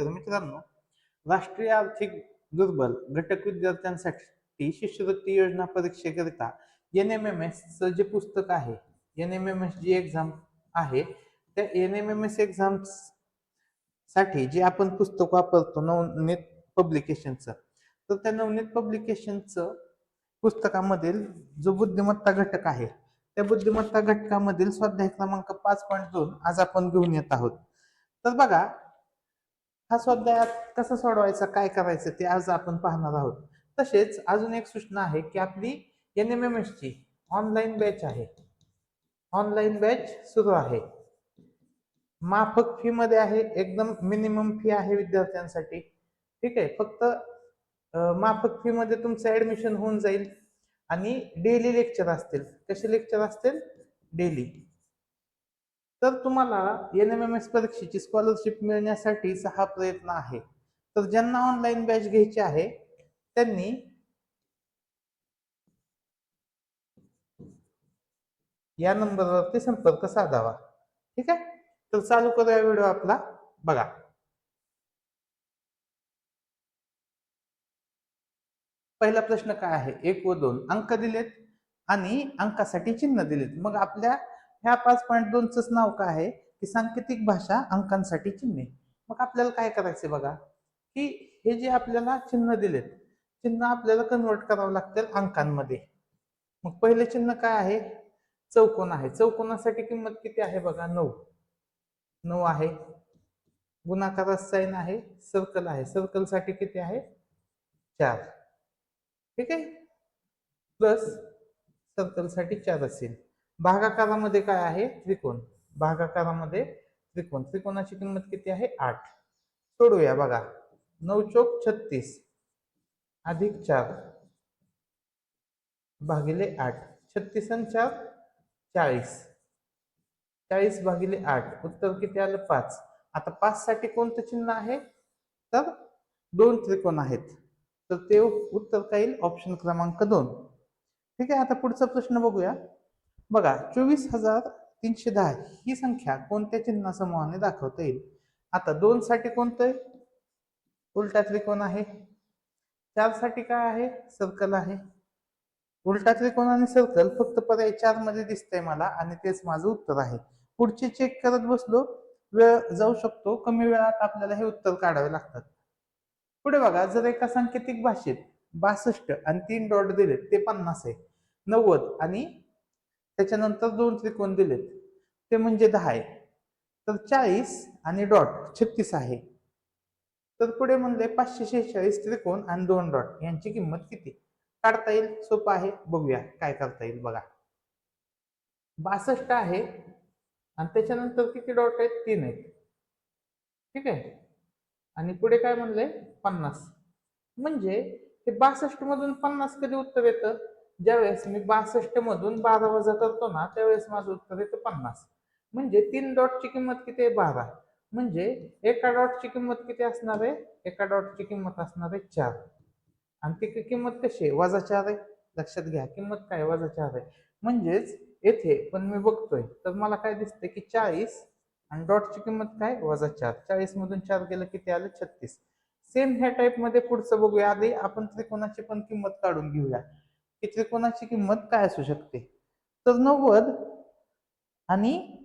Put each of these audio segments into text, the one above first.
तर मित्रांनो राष्ट्रीय आर्थिक दुर्बल घटक विद्यार्थ्यांसाठी शिष्यवृत्ती योजना परीक्षेकरिता एन एम एम एसचं जे पुस्तक आहे एन एम एम एस जी एक्झाम आहे त्या एन एम एम एस एक्झामसाठी जे आपण पुस्तक वापरतो नवनीत पब्लिकेशनचं तर त्या नवनीत पब्लिकेशनचं पुस्तकामधील जो बुद्धिमत्ता घटक आहे त्या बुद्धिमत्ता घटकामधील स्वाध्याय क्रमांक पाच पॉईंट दोन आज आपण घेऊन येत आहोत. तर बघा हा स्वाध्याय कसा सोडवायचा काय करायचं ते आज आपण पाहणार आहोत. तसेच अजून एक सूचना आहे की आपली एन एम एम एस ची ऑनलाईन बॅच आहे. ऑनलाईन बॅच सुरू आहे. माफक फी मध्ये आहे एकदम मिनिमम फी आहे विद्यार्थ्यांसाठी. ठीक आहे फक्त माफक फी मध्ये तुमचं ऍडमिशन होऊन जाईल आणि डेली लेक्चर असतील. कसे लेक्चर असतील? डेली तर तुम्हाला एन एम एम एस परीक्षेची स्कॉलरशिप मिळण्यासाठीचा हा प्रयत्न आहे. तर ज्यांना ऑनलाईन बॅच घ्यायची आहे त्यांनी या नंबरवरती संपर्क साधावा. ठीक आहे? तर चालू करूया व्हिडिओ आपला. बघा. पहिला प्रश्न काय आहे? एक व दोन. अंक दिलेत आणि अंकासाठी चिन्ह दिलेत. मग आपल्या ह्या पाच पॉईंट दोनचंच नाव काय आहे? की सांकेतिक भाषा अंकांसाठी चिन्हे. मग आपल्याला काय करायचे बघा? की हे जे आपल्याला चिन्ह दिलेत चिन्ह आपल्याला कन्वर्ट करावं लागतील अंकांमध्ये. मग पहिले चिन्ह काय आहे? चौकोन आहे. चौकोनासाठी किंमत किती आहे बघा? नऊ. नऊ आहे. गुणाकारात साईन आहे. सर्कल आहे. सर्कलसाठी किती आहे? चार. ठीक आहे? प्लस सर्कलसाठी चार असेल. भागाकारामध्ये काय आहे? त्रिकोण. भागाकारामध्ये त्रिकोण. त्रिकोणाची किंमत किती आहे? आठ. सोडूया बघा. नऊ चोक छत्तीस. अधिक चार भागिले आठ. छत्तीस आणि चार चाळीस. चाळीस भागिले आठ. उत्तर किती आलं? पाच. आता पाच साठी कोणतं चिन्ह आहे? तर दोन त्रिकोण आहेत. तर ते उत्तर काय येईल? ऑप्शन क्रमांक दोन. ठीक आहे आता पुढचा प्रश्न बघूया. बघा चोवीस हजार तीनशे दहा ही संख्या कोणत्या चिन्हासमूहाने दाखवता येईल? आता दोन साठी कोणतं उलटा त्रिकोण आहे. चारसाठी काय आहे? सर्कल आहे. उलटा त्रिकोण आणि सर्कल फक्त पर्याय चारमध्ये दिसतंय मला आणि तेच माझं उत्तर आहे. पुढचे चेक करत बसलो वेळ जाऊ शकतो कमी वेळात आपल्याला हे उत्तर काढावे लागतात. पुढे बघा जर एका सांकेतिक भाषेत बासष्ट आणि तीन डॉट दिलेत ते पन्नास आहे. नव्वद आणि त्याच्यानंतर दोन त्रिकोण दिलेत. ते म्हणजे दहा आहे. तर चाळीस आणि डॉट छत्तीस आहे. तर पुढे म्हणले पाचशे शेहेचाळीस त्रिकोण आणि दोन डॉट यांची किंमत किती? काढता येईल? सोपं आहे. बघूया. काय करता येईल बघा. बासष्ट आहे. आणि त्याच्यानंतर किती डॉट आहेत? तीन आहेत. ठीक आहे? आणि पुढे काय म्हणलंय पन्नास. म्हणजे हे बासष्ट मधून पन्नास कधी उत्तर येतं? ज्यावेळेस मी बासष्ट मधून बारा वजा करतो ना त्यावेळेस माझं उत्तर येतं पन्नास. म्हणजे तीन डॉटची किंमत किती आहे? बारा. म्हणजे एका डॉटची किंमत किती असणार आहे? एका डॉटची किंमत असणार आहे चार. आणि ती किंमत कशी आहे? वजा चार आहे. लक्षात घ्या किंमत काय वजा चार आहे. म्हणजेच येथे पण मी बघतोय तर मला काय दिसतंय की चाळीस आणि डॉटची किंमत काय? वजा चार. चाळीस मधून चार गेलं किती आलं? छत्तीस. सेम ह्या टाईपमध्ये पुढचं बघूया. आधी आपण त्रिकोणाची पण किंमत काढून घेऊया. की त्रिकोणाची किंमत काय असू शकते? तर नव्वद आणि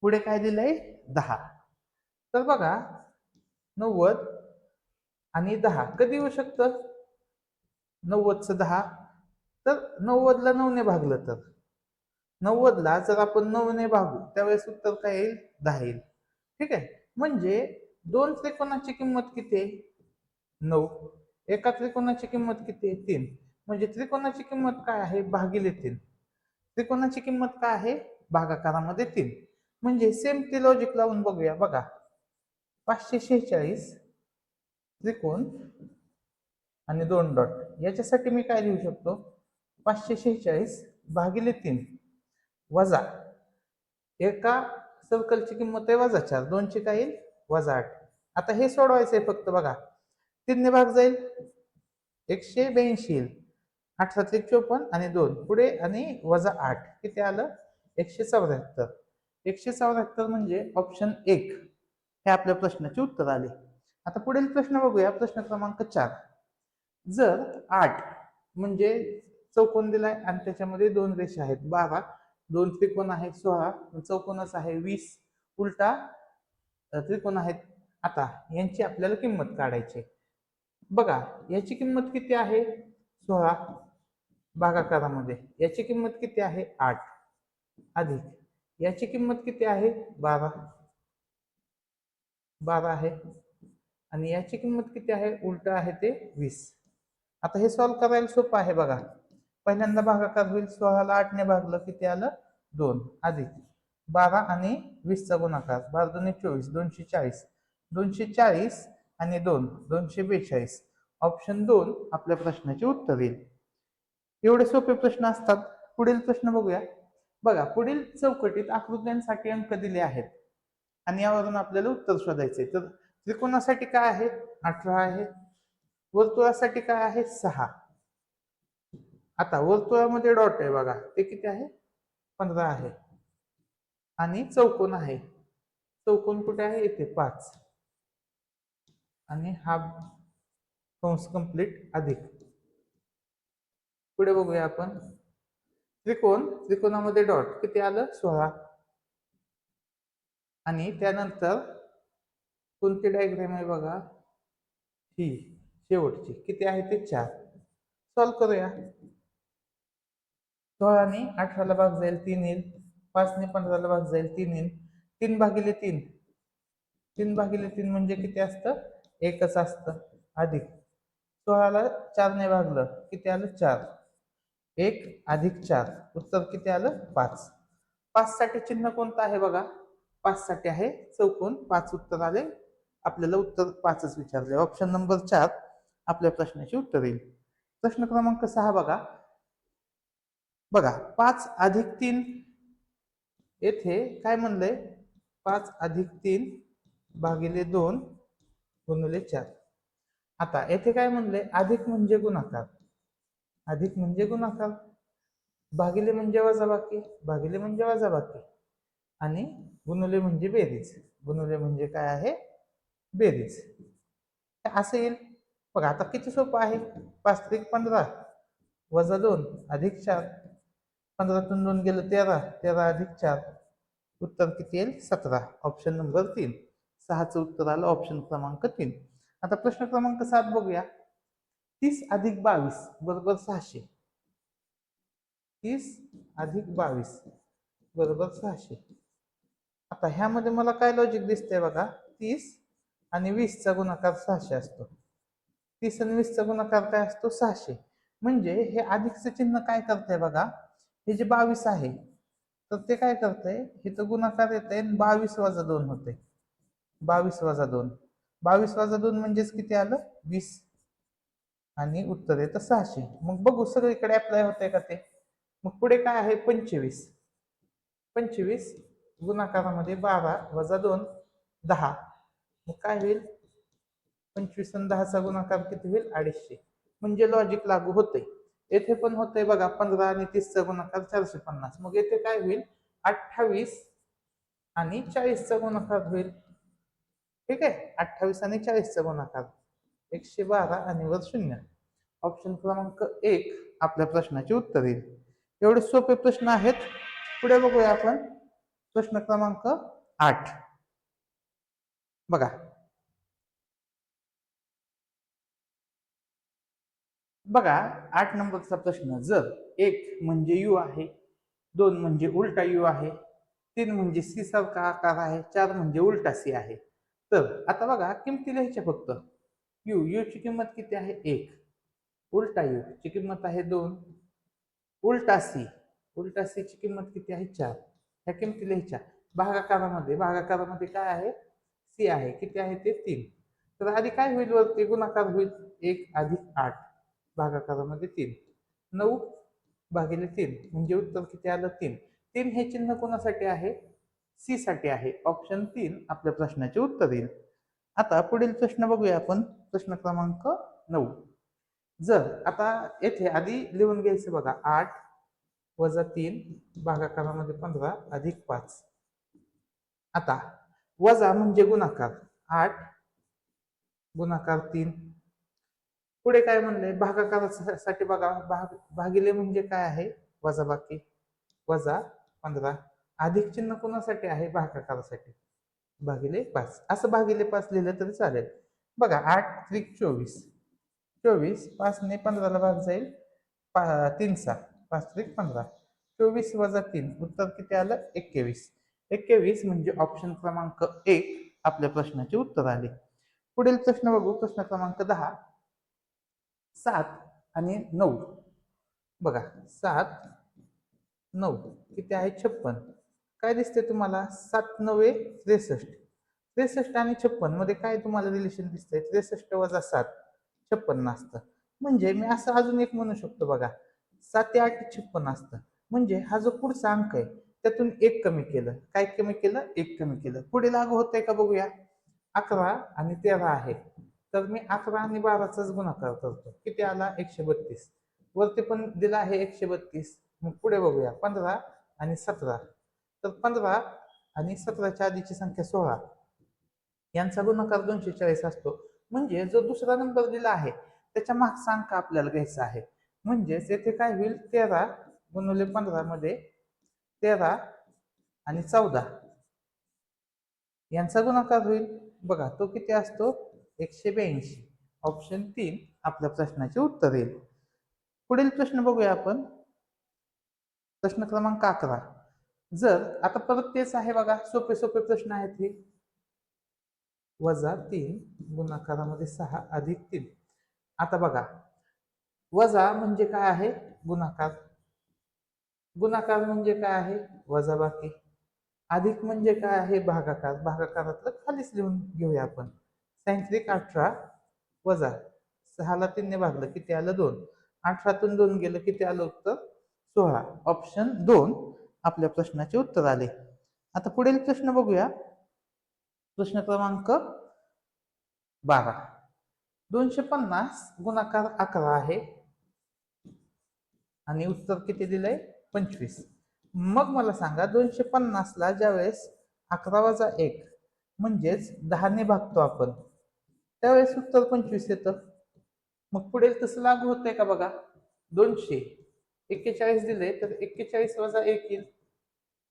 पुढे काय दिलंय? दहा. तर बघा नव्वद आणि दहा. कधी येऊ शकतं? नव्वदचं दहा. तर नव्वदला नऊने भागलं तर. नव्वदला जर आपण नऊने भागू त्यावेळेस उत्तर काय येईल? दहा येईल. ठीक आहे? म्हणजे दोन त्रिकोणाची किंमत किती आहे? नऊ. एका त्रिकोणाची किंमत किती आहे? तीन. म्हणजे त्रिकोणाची किंमत काय आहे? भागिले तीन त्रिकोणाची किंमत काय आहे? भागाकारामध्ये तीन म्हणजे सेम ते लॉजिक लावून बघूया. बघा. पाचशे शेहेचाळीस त्रिकोण आणि दोन डॉट याच्यासाठी मी काय लिहू शकतो? पाचशे शेहेचाळीस भागिले तीन वजा. एका सर्कलची किंमत आहे वजा चार. दोनची काय येईल? वजा आठ. आता हे सोडवायचं आहे फक्त बघा. तीनने भाग जाईल. एकशे ब्याऐंशी येईल. आठ सातशे चोपन्न आणि दोन. पुढे आणि वजा आठ. किती आलं? एकशे चौऱ्याहत्तर. एकशे चौऱ्याहत्तर म्हणजे ऑप्शन एक. हे आपल्या प्रश्नाचे उत्तर आले. आता पुढील प्रश्न बघूया. प्रश्न क्रमांक चार. जर आठ म्हणजे चौकोन दिलाय आणि त्याच्यामध्ये दोन रेषा आहेत. बारा दोन त्रिकोण आहेत सोळा चौकोनच आहे वीस. उलटा त्रिकोण आहेत. आता यांची आपल्याला किंमत काढायची आहे. बघा याची किंमत किती आहे? सोळा. भागाकारामध्ये. याची किंमत किती आहे? आठ. अधिक. याची किंमत किती आहे? बारा. बारा आहे. आणि याची किंमत किती आहे? उलट आहे ते वीस. आता हे सॉल्व्ह करायला सोपं आहे बघा. पहिल्यांदा भागाकार होईल सोळाला आठने भागलं किती आलं? दोन. अधिक. बारा आणि वीसचा गुणाकार. बारा दोन्ही चोवीस दोनशे चाळीस. दोनशे चाळीस आणि दोन. दोनशे बेचाळीस. ऑप्शन दोन आपल्या प्रश्नाचे उत्तर येईल. एवढे सोपे प्रश्न असतात. पुढील प्रश्न बघूया. बघा पुढील चौकटीत आकृत्यांसाठी अंक दिले आहेत. आणि यावरून आपल्याला उत्तर शोधायचे तर त्रिकोणासाठी काय आहे? अठरा आहे. वर्तुळासाठी काय आहे? सहा. आता वर्तुळामध्ये डॉट आहे बघा. ते किती आहे? पंधरा आहे. आणि चौकोन आहे. चौकोन कुठे आहे? येथे पाच. आणि हा कंस कंप्लीट अधिक. पुढे बघूया आपण. त्रिकोण त्रिकोणामध्ये डॉट किती आलं? सोळा. आणि त्यानंतर कोणती डायग्राम आहे बघा? ही शेवटची. किती आहे ते चार. सॉल्व करूया. सोळाने अठराला भाग जाईल तीन येईल. पाचने पंधराला भाग जाईल तीन येईल. तीन भागिले तीन. तीन भागिले तीन म्हणजे किती असतं? एकच असतं. अधिक. सोळाला चारने भागलं. किती आलं? चार. एक अधिक चार. उत्तर किती आलं? पाच. पाच साठी चिन्ह कोणतं आहे बघा? पाच साठी आहे. चौकोन पाच उत्तर आले. आपल्याला उत्तर पाचच विचारले. ऑप्शन नंबर चार आपल्या प्रश्नाचे उत्तर येईल. प्रश्न क्रमांक सहा बघा. बघा पाच अधिक तीन येथे काय म्हणलंय? पाच अधिक तीन भागिले दोन गुणले चार. आता येथे काय म्हणले अधिक म्हणजे गुणाकार. अधिक म्हणजे गुणाकार. भागिले म्हणजे वजाबाकी भागिले म्हणजे वजाबाकी. आणि गुणले म्हणजे बेरीज. गुणुले म्हणजे काय आहे? बेरीज. असं येईल. बघा आता किती सोपं आहे? पाच त्रिक पंधरा. वजा दोन अधिक चार. पंधरातून दोन गेलं तेरा तेरा अधिक चार. उत्तर किती येईल? सतरा. ऑप्शन नंबर तीन. सहाचं उत्तर आलं ऑप्शन क्रमांक तीन. आता प्रश्न क्रमांक सात बघूया. तीस अधिक बावीस बरोबर सहाशे. तीस अधिक बावीस बरोबर सहाशे. आता ह्यामध्ये मला काय लॉजिक दिसतंय बघा? तीस आणि वीसचा गुणाकार सहाशे असतो. तीस आणि वीसचा गुणाकार काय असतो? सहाशे. म्हणजे हे अधिकचं चिन्ह काय करतंय बघा? हे जे बावीस आहे तर ते काय करतंय? हे तर गुणाकार येत आहे बावीस वाजा दोन होते बावीस वाजा दोन. बावीस वाजा दोन म्हणजेच किती आलं? वीस. आणि उत्तर येतं सहाशे. मग बघू सगळीकडे अप्लाय होतंय का ते? मग पुढे काय आहे? पंचवीस. पंचवीस गुणाकारामध्ये बारा वजा दोन दहा. मग काय होईल? पंचवीस आणि दहाचा गुणाकार किती होईल? अडीचशे. म्हणजे लॉजिक लागू होते येथे पण होतंय बघा पंधरा आणि तीसचा गुणाकार चारशे पन्नास. मग येथे काय होईल? अठ्ठावीस आणि चाळीसचा गुणाकार होईल. ठीक आहे? अठ्ठावीस आणि चाळीसचा गुणाकार. एकशे बारा आणि वर शून्य. ऑप्शन क्रमांक एक आपल्या प्रश्नाचे उत्तर येईल. एवढे सोपे प्रश्न आहेत. पुढे बघूया आपण. प्रश्न क्रमांक आठ. बघा. बघा आठ नंबरचा प्रश्न. जर एक म्हणजे यू आहे दोन म्हणजे उलटा यू आहे तीन म्हणजे सी सारखा आकार आहे चार म्हणजे उलटा सी आहे. तर आता बघा किमती लिहायच्या फक्त. यू यू ची किंमत किती आहे? एक. उलटा यू ची किंमत आहे दोन. उलटा सी उलटा सी ची किंमत किती आहे? चार. ह्या किमती लिहायच्या भागाकारामध्ये भागाकारामध्ये काय आहे? सी आहे. किती आहे? ते तीन. तर आधी काय होईल वरती? गुणाकार होईल एक अधिक आठ. भागाकारामध्ये तीन. नऊ भागिले तीन. म्हणजे उत्तर किती आलं? तीन. तीन हे चिन्ह कोणासाठी आहे? सी साठी आहे. ऑप्शन तीन आपल्या प्रश्नाचे उत्तर येईल. आता पुढील प्रश्न बघूया आपण. प्रश्न क्रमांक नऊ. जर आता येथे आधी लिहून घ्यायचं बघा आठ वजा तीन भागाकारामध्ये पंधरा अधिक पाच. आता वजा म्हणजे गुणाकार आठ गुणाकार तीन. पुढे काय म्हणलंय भागाकारासाठी बघा भाग भागिले म्हणजे काय आहे? वजा बाकी वजा पंधरा. अधिक चिन्ह कोणासाठी आहे? भागाकारासाठी. भागिले पाच. असं भागिले पाच लिहिलं तरी चालेल. बघा आठ त्रिक चोवीस. चोवीस पाचने पंधराला भाग जाईल. पा तीन सात पाच त्रिक पंधरा. चोवीस वजा तीन. उत्तर किती आलं? एक्केवीस. एक्केवीस म्हणजे ऑप्शन क्रमांक एक आपल्या प्रश्नाचे उत्तर आले. पुढील प्रश्न बघू. प्रश्न क्रमांक दहा. सात आणि नऊ. बघा सात नऊ. किती आहे? छप्पन. काय दिसते तुम्हाला? सात नव्वे त्रेसष्ट. त्रेसष्ट आणि छप्पनमध्ये काय तुम्हाला रिलेशन दिसतंय? त्रेसष्ट वजा सात छप्पन्न असतं. म्हणजे मी असं अजून एक म्हणू शकतो बघा. सात ते आठ छप्पन असतं. म्हणजे हा जो पुढचा अंक आहे त्यातून एक कमी केलं. काय कमी केलं? एक कमी केलं. पुढे लागू होतंय का बघूया. अकरा आणि तेरा आहे. तर मी अकरा आणि बाराचाच गुणाकार करतो. किती आला? एकशे बत्तीस. वरती पण दिला आहे एकशे बत्तीस. मग पुढे बघूया. पंधरा आणि सतरा. तर पंधरा आणि सतराच्या आधीची संख्या सोळा. यांचा गुणाकार दोनशे चाळीस असतो. म्हणजे जो दुसरा नंबर दिला आहे त्याच्या मागचा अंक आपल्याला घ्यायचा आहे. म्हणजेच येथे काय होईल? तेरा गुणवले पंधरा मध्ये तेरा आणि चौदा. यांचा गुणाकार होईल. बघा तो किती असतो? एकशे ब्याऐंशी. ऑप्शन तीन आपल्या प्रश्नाचे उत्तर येईल. पुढील प्रश्न बघूया आपण. प्रश्न क्रमांक अकरा. जर आता परत तेच आहे बघा. सोपे सोपे प्रश्न आहेत हे. वजा तीन गुणाकारामध्ये सहा अधिक तीन. आता बघा वजा म्हणजे काय आहे? गुणाकार. गुणाकार म्हणजे काय आहे? वजा बाकी. अधिक म्हणजे काय आहे? भागाकार. भागाकारातलं खालीच लिहून घेऊया आपण. सायंत्रिक अठरा वजा. सहाला तीनने भागलं किती आलं? दोन. अठरातून दोन गेलं किती आलं उत्तर? सोळा. ऑप्शन दोन. आपल्या प्रश्नाचे उत्तर आले. आता पुढील प्रश्न बघूया. प्रश्न क्रमांक बारा. दोनशे पन्नास गुणाकार अकरा आहे. आणि उत्तर किती दिलंय? पंचवीस. मग मला सांगा दोनशे पन्नासला ज्यावेळेस अकरा वजा एक म्हणजेच दहाने भागतो आपण त्यावेळेस उत्तर पंचवीस येतं. मग पुढे तसं लागू होतंय का बघा? दोनशे. एक्केचाळीस दिले तर एक्केचाळीस वजा एक येईल.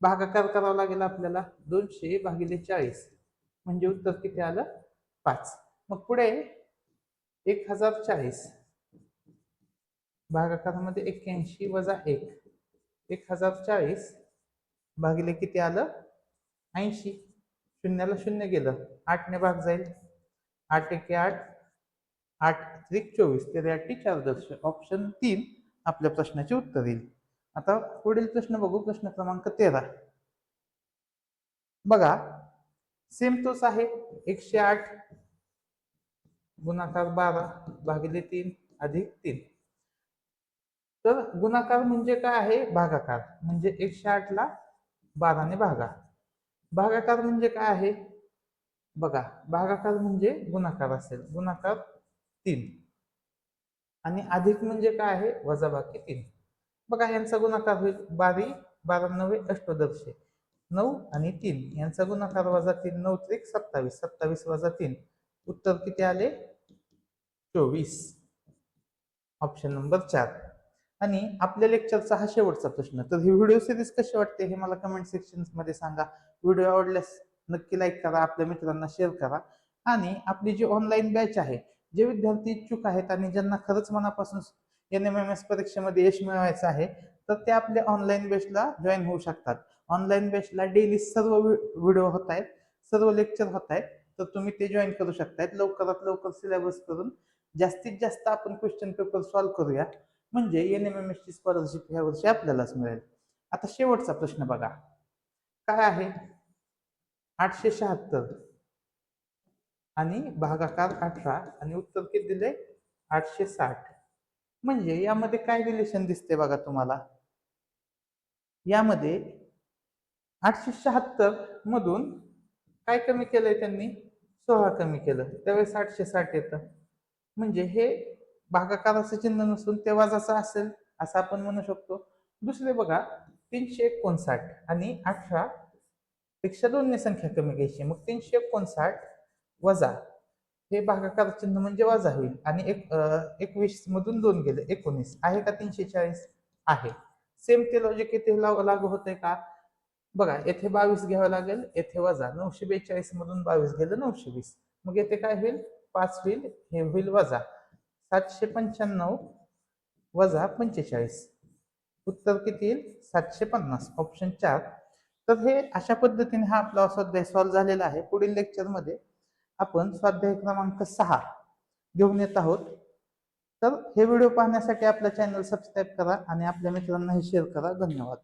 भागाकार करावा लागेल आपल्याला. दोनशे भागिले चाळीस. म्हणजे उत्तर किती आलं? पाच. मग पुढे एक हजार चाळीस. भागाकारामध्ये एक्क्याऐंशी वजा एक. एक हजार चाळीस भागिले किती आलं? ऐंशी. शून्याला शून्य गेलं. आठने भाग जाईल. आठ एके आठ. आठ त्रिक चोवीस. तेऱ्याटी चार दर्श. ऑप्शन तीन आपल्या प्रश्नाचे उत्तर येईल. आता पुढील प्रश्न बघू. प्रश्न क्रमांक तेरा. बघा. सेम तोच आहे. एकशे आठ गुणाकार बारा भागिले तीन अधिक तीन. तर गुणाकार म्हणजे काय आहे? भागाकार. म्हणजे एकशे आठ ला बाराने भागा. भागाकार म्हणजे काय आहे? बघा भागाकार म्हणजे गुणाकार असेल. गुणाकार तीन. आणि अधिक म्हणजे काय आहे? वजाबाकी तीन. बघा यांचा गुणाकार होईल. बारी बारा नव्हे अष्टदर्शे. नऊ आणि तीन. यांचा गुणाकार वजा तीन. नऊ त्रिक सत्तावीस. सत्तावीस वजा तीन. उत्तर किती आले? चोवीस. ऑप्शन नंबर चार. आणि आपल्या लेक्चरचा हा शेवटचा प्रश्न. तर ही व्हिडिओ सिरीज कशी वाटते हे मला कमेंट सेक्शनमध्ये सांगा. व्हिडिओ आवडल्यास नक्की लाईक करा आपल्या मित्रांना शेअर करा. आणि आपली जी ऑनलाईन बॅच आहे जे विद्यार्थी इच्छुक आहेत आणि ज्यांना खरंच मनापासून एन एम एम एस परीक्षेमध्ये यश मिळवायचं आहे तर ते आपल्या ऑनलाईन बॅचला जॉईन होऊ शकतात. ऑनलाईन बेसला डेली सर्व व्हिडिओ होत आहेत सर्व लेक्चर होत आहेत तर तुम्ही ते जॉईन करू शकतायत. लवकरात लवकर सिलेबस करून जास्तीत जास्त आपण क्वेश्चन पेपर सॉल्व्ह करूया. म्हणजे एन एम एम एस ची स्कॉलरशिप ह्या वर्षी आपल्यालाच मिळेल. आता शेवटचा प्रश्न बघा. काय आहे? आठशे शहात्तर आणि भागाकार अठरा आणि उत्तर किती दिले? आठशे साठ. म्हणजे यामध्ये काय रिलेशन दिसते बघा तुम्हाला? यामध्ये आठशे शहात्तर मधून काय कमी केलंय त्यांनी? सोळा कमी केलं. त्यावेळेस आठशे साठ येतं. म्हणजे हे भागाकाराचं चिन्ह नसून ते वाजाचं असेल असं आपण म्हणू शकतो. दुसरे बघा तीनशे एकोणसाठ आणि अठरा पेक्षा दोन्ही संख्या कमी घ्यायची. मग तीनशे एकोणसाठ वजा. हे भागाकार चिन्ह म्हणजे वजा होईल. आणि एक एकवीस मधून दोन गेले. एकोणीस. आहे का तीनशे चाळीस? आहे. सेम ते लॉजिक इथे लागू होतंय का? बघा येथे बावीस घ्यावं लागेल येथे वजा. नऊशे बेचाळीस मधून बावीस गेलं नऊशे वीस. मग येथे काय होईल? पाच होईल हे होईल वजा. सातशे पंच्याण्णव वजा पंचेचाळीस. उत्तर किती येईल? सातशे पन्नास ऑप्शन चार. तर हे अशा पद्धतीने हा आपला स्वाध्याय सॉल्व्ह झालेला आहे. पुढील लेक्चरमध्ये आपण स्वाध्याय क्रमांक सहा घेऊन येत आहोत. तर हे व्हिडिओ पाहण्यासाठी आपला चॅनल सबस्क्राईब करा आणि आपल्या मित्रांनाही शेअर करा. धन्यवाद.